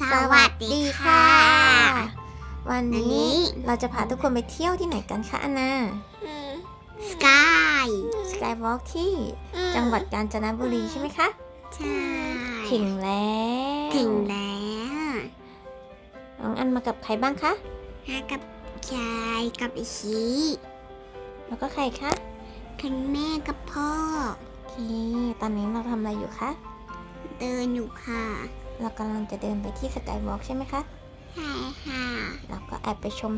สวัสดีค่ะวันนี้วันนี้เราจะพาทุกคนไปเที่ยวที่ไหนกันคะอันนาสกายสกายวอล์กที่จังหวัดกาญจนบุรีใช่ไหมคะ ใช่ ถึงแล้ว ถึงแล้วน้องอันมากับใครบ้างคะ มากับยายกับอิชิแล้วก็ใครคะทั้งแม่กับพ่อโอเคตอนนี้เราทำอะไรอยู่คะ เดินอยู่ค่ะ เรากำลังจะเดินไปที่สกายวอล์กใช่ไหมคะ ใช่ค่ะ เราก็แอบไปชม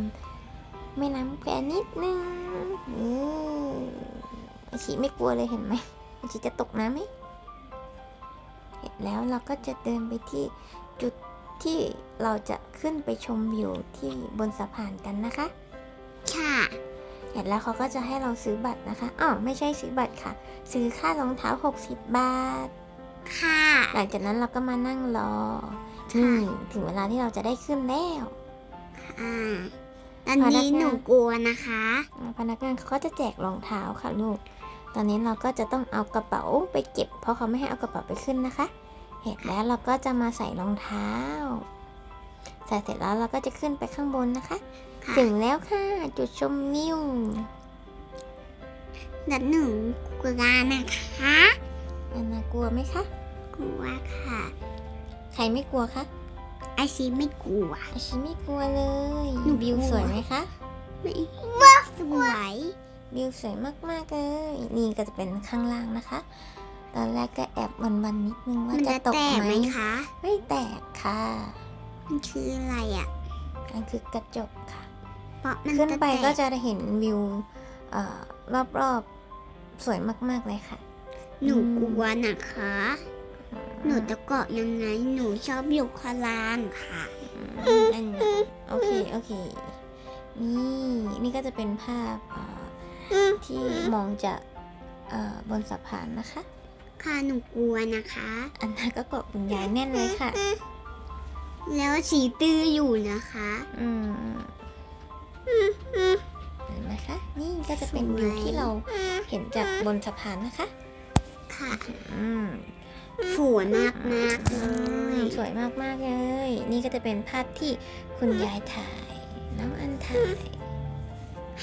แม่น้ำแควนิดนึงอืออาชิไม่กลัวเลยเห็นไหมอาชิจะตกน้ำไหมเห็นแล้วเราก็จะเดินไปที่จุดที่เราจะขึ้นไปชมวิวที่บนสะพานกันนะคะ ค่ะ เห็นแล้วเขาก็จะให้เราซื้อบัตรนะคะอ๋อไม่ใช่ซื้อบัตรค่ะ ซื้อค่ารองเท้า 60 บาท ค่ะ หลังจากนั้นเราก็มานั่งรอค่ะนี่ถึงเวลาที่เราจะได้ขึ้นแล้วอ่าตอนนี้หนูกลัวนะคะอ่าพนักงานเขาก็จะแจกรองเท้าค่ะลูก ตอนนี้เราก็จะต้องเอากระเป๋าไปเก็บ เพราะเขาไม่ให้เอากระเป๋าไปขึ้นนะคะ เห็นแล้วเราก็จะมาใส่รองเท้า ใส่เสร็จแล้วเราก็จะขึ้นไปข้างบนนะคะค่ะถึงแล้วค่ะจุดชมวิวแต่หนูกลัวนะคะอันนากลัวไหมคะ กลัวค่ะ ใครไม่กลัวคะไอชิไม่กลัว อาชิไม่กลัวเลยหนูกลัววิวสวยไหมคะไม่ว่าสวยวิวสวยมากๆเลย นี่ก็จะเป็นข้างล่างนะคะ ตอนแรกก็แอบวันๆนิดนึงมัว่านจะจะตกแตกไหไหมมคะ ไม่แตกค่ะ มันคืออะไรอะนั่นคือกระจกค่ะเพราะมันขึ้นไปแตก็จะได้เห็นวิวเอ่อรอบๆสวยมากๆเลยค่ะ หนูกลัวนะคะ หนูจะเกาะยังไง หนูชอบอยู่ข้างล่างค่ะอืมอันนี้โอเค โอเค นี่นี่ก็จะเป็นภาพเอ่อที่มองจากเอ่อบนสะพานนะคะ ค่ะหนูกลัวนะคะ อันนั้นก็เกาะคุณยายแน่นเลยค่ะ แล้วสีตื้ออยู่นะคะ อืมเห็นไหมคะ นี่ก็จะเป็นวิวที่เราเห็นจากบนสะพานนะคะ ค่ะ อืม สวยมากมากๆเลยสวยมากๆเลย นี่ก็จะเป็นภาพที่คุณยายถ่าย น้องอันถ่าย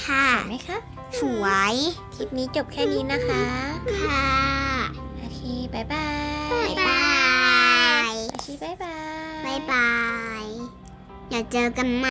ค่ะสวยไหมคะสวยคลิปนี้จบแค่นี้นะคะ ค่ะโอเคบายบายบ๊ายบายอาชีบายบายบายบายอย่าเจอกันใหม่